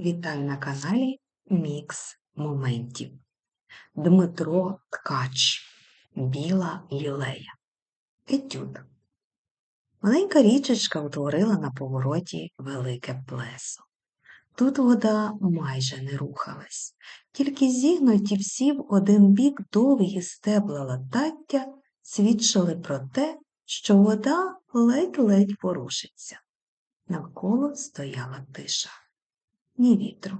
Вітаю на каналі Мікс Моментів. Дмитро Ткач. Біла лілея. Етюд. Маленька річечка утворила на повороті велике плесо. Тут вода майже не рухалась, тільки зігнуті всі в один бік довгі стебла латаття свідчили про те, що вода ледь-ледь порушиться. Навколо стояла тиша ні вітру,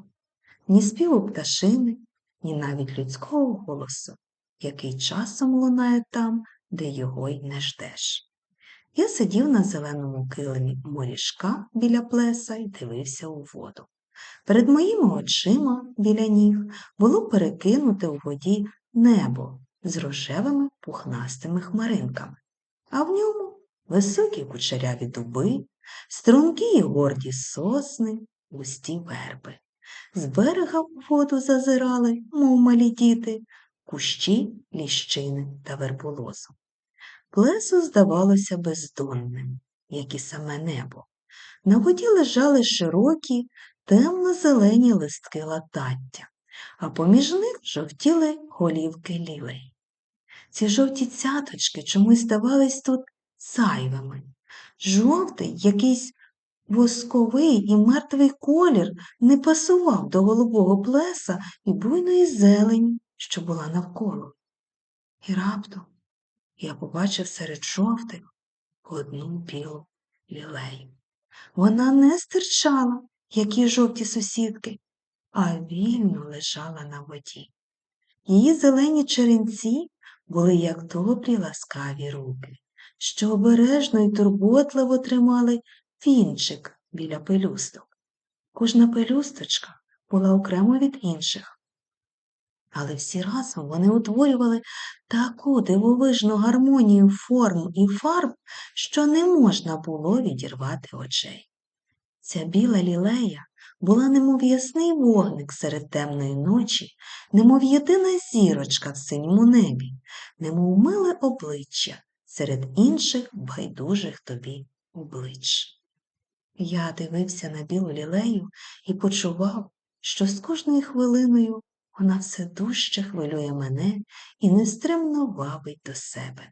ні співу пташини, ні навіть людського голосу, який часом лунає там, де його й не ждеш. Я сидів на зеленому килимі морішка біля плеса і дивився у воду. Перед моїми очима біля ніг було перекинуте у воді небо з рожевими пухнастими хмаринками, а в ньому високі кучеряві дуби, стрункі й горді сосни, густі верби. З берега у воду зазирали, мов малі діти, кущі, ліщини та верболозу. Плесо здавалося бездонним, як і саме небо. На воді лежали широкі, темно-зелені листки латаття, а поміж них жовтіли голівки лілей. Ці жовті цяточки чомусь здавались тут зайвими. Жовтий, якийсь Восковий і мертвий колір не пасував до голубого плеса і буйної зелені, що була навколо. І раптом я побачив серед жовтих одну білу лілею. Вона не стирчала, як і жовті сусідки, а вільно лежала на воді. Її зелені черенці були, як добрі ласкаві руки, що обережно й турботливо тримали вінчик біля пелюсток. Кожна пелюсточка була окремо від інших. Але всі разом вони утворювали таку дивовижну гармонію форм і фарб, що не можна було відірвати очей. Ця біла лілея була немов ясний вогник серед темної ночі, немов єдина зірочка в синьому небі, немов миле обличчя серед інших байдужих тобі облич. Я дивився на білу лілею і почував, що з кожною хвилиною вона все дужче хвилює мене і нестримно вабить до себе.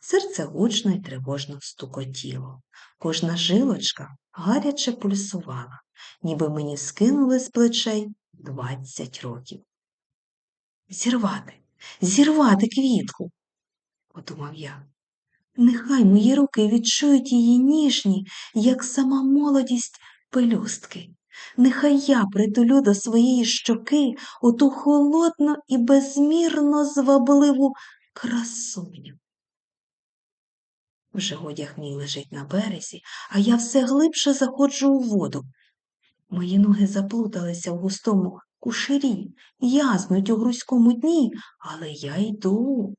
Серце гучно й тривожно стукотіло, кожна жилочка гаряче пульсувала, ніби мені скинули з плечей двадцять років. Зірвати, зірвати квітку, подумав я. Нехай мої руки відчують її ніжні, як сама молодість пелюстки. Нехай я притулю до своєї щоки оту холодну і безмірно звабливу красуню. Вже одяг мій лежить на березі, а я все глибше заходжу у воду. Мої ноги заплуталися в густому куширі, язнуть у грузькому дні, але я йду.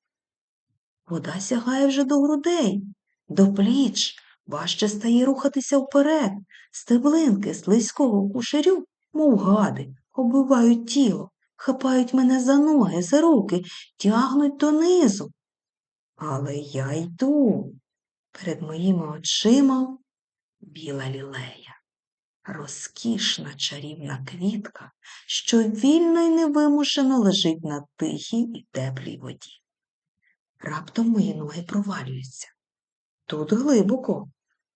Вода сягає вже до грудей, до пліч, важче стає рухатися вперед, стеблинки слизького кушерю, мов гади, оббивають тіло, хапають мене за ноги, за руки, тягнуть донизу. Але я йду. Перед моїми очима біла лілея, розкішна чарівна квітка, що вільно й невимушено лежить на тихій і теплій воді. Раптом мої ноги провалюються. Тут глибоко,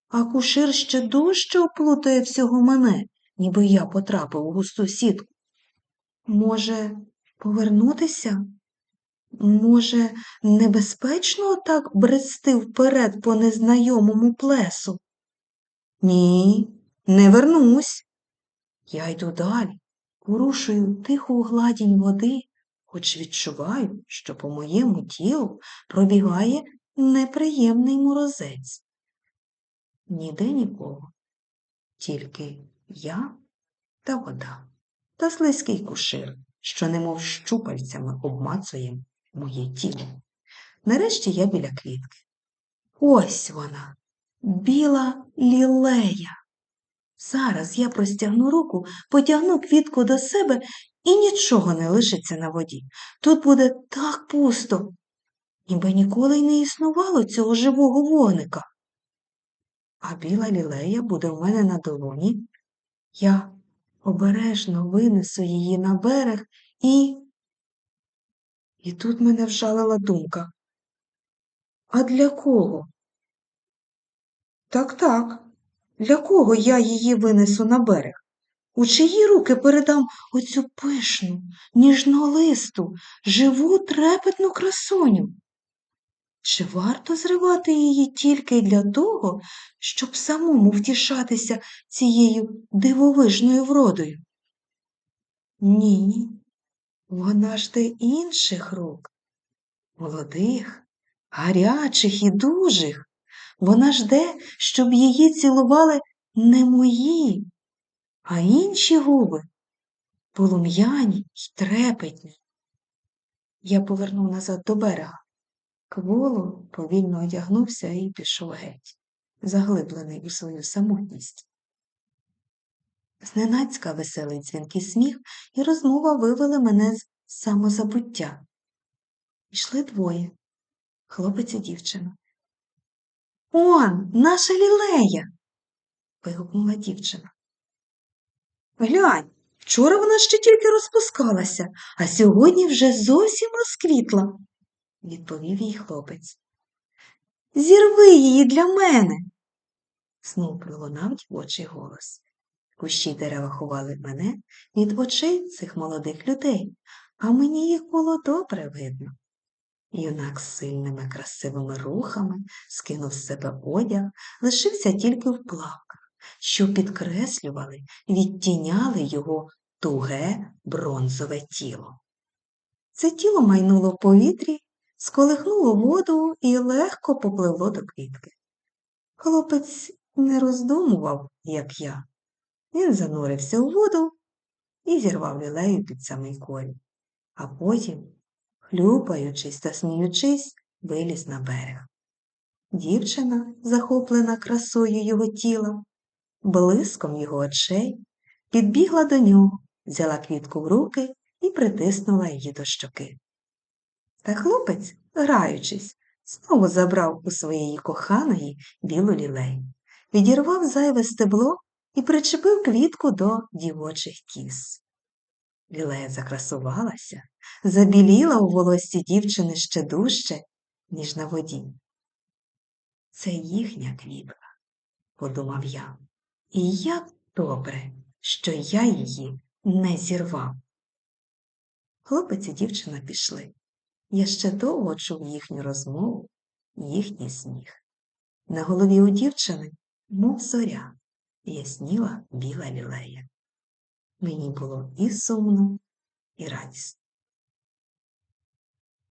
а кушир ще дужче оплутає всього мене, ніби я потрапив у густу сітку. Може, повернутися? Може, небезпечно отак брести вперед по незнайомому плесу? Ні, не вернусь. Я йду далі, порушую тиху гладінь води хоч відчуваю, що по моєму тілу пробігає неприємний морозець. Ніде нікого, тільки я та вода та слизький кушир, що немов щупальцями обмацує моє тіло. Нарешті я біля квітки. Ось вона, біла лілея. Зараз я простягну руку, потягну квітку до себе і нічого не лишиться на воді. Тут буде так пусто, ніби ніколи й не існувало цього живого вогника. А біла лілея буде в мене на долоні. Я обережно винесу її на берег і. І тут мене вжалила думка. А для кого? Так, так. Для кого я її винесу на берег? У чиї руки передам оцю пишну, ніжнолисту, живу трепетну красуню? Чи варто зривати її тільки для того, щоб самому втішатися цією дивовижною вродою? Ні, вона жде інших рук, молодих, гарячих і дужих. Вона жде, щоб її цілували не мої, а інші губи, полум'яні й трепетні. Я повернув назад до берега. Кволо повільно одягнувся і пішов геть, заглиблений у свою самотність. Зненацька веселий дзвінкий сміх і розмова вивели мене з самозабуття. Йшли двоє хлопець і дівчина. Он, наша лілея. вигукнула дівчина. Глянь, вчора вона ще тільки розпускалася, а сьогодні вже зовсім розквітла, відповів їй хлопець. Зірви її для мене. Знов пролунав дівочий голос. Кущі дерева ховали мене від очей цих молодих людей, а мені їх було добре видно. Юнак з сильними красивими рухами скинув з себе одяг, лишився тільки в плавках, що підкреслювали, відтіняли його туге бронзове тіло. Це тіло майнуло в повітрі, сколихнуло воду і легко попливло до квітки. Хлопець не роздумував, як я. Він занурився у воду і зірвав лілею під самий корінь, а потім хлюпаючись та сміючись, виліз на берег. Дівчина, захоплена красою його тіла, блиском його очей, підбігла до нього, взяла квітку в руки і притиснула її до щоки. Та хлопець, граючись, знову забрав у своєї коханої білу лілею, відірвав зайве стебло і причепив квітку до дівочих кіз. Лілея закрасувалася, забіліла у волосі дівчини ще дужче, ніж на воді. Це їхня квітка, подумав я, і як добре, що я її не зірвав. Хлопець і дівчина пішли. Я ще довго чув їхню розмову, їхній сміх. На голові у дівчини, мов зоря, ясніла біла лілея. Мені було і сумно, і радісно.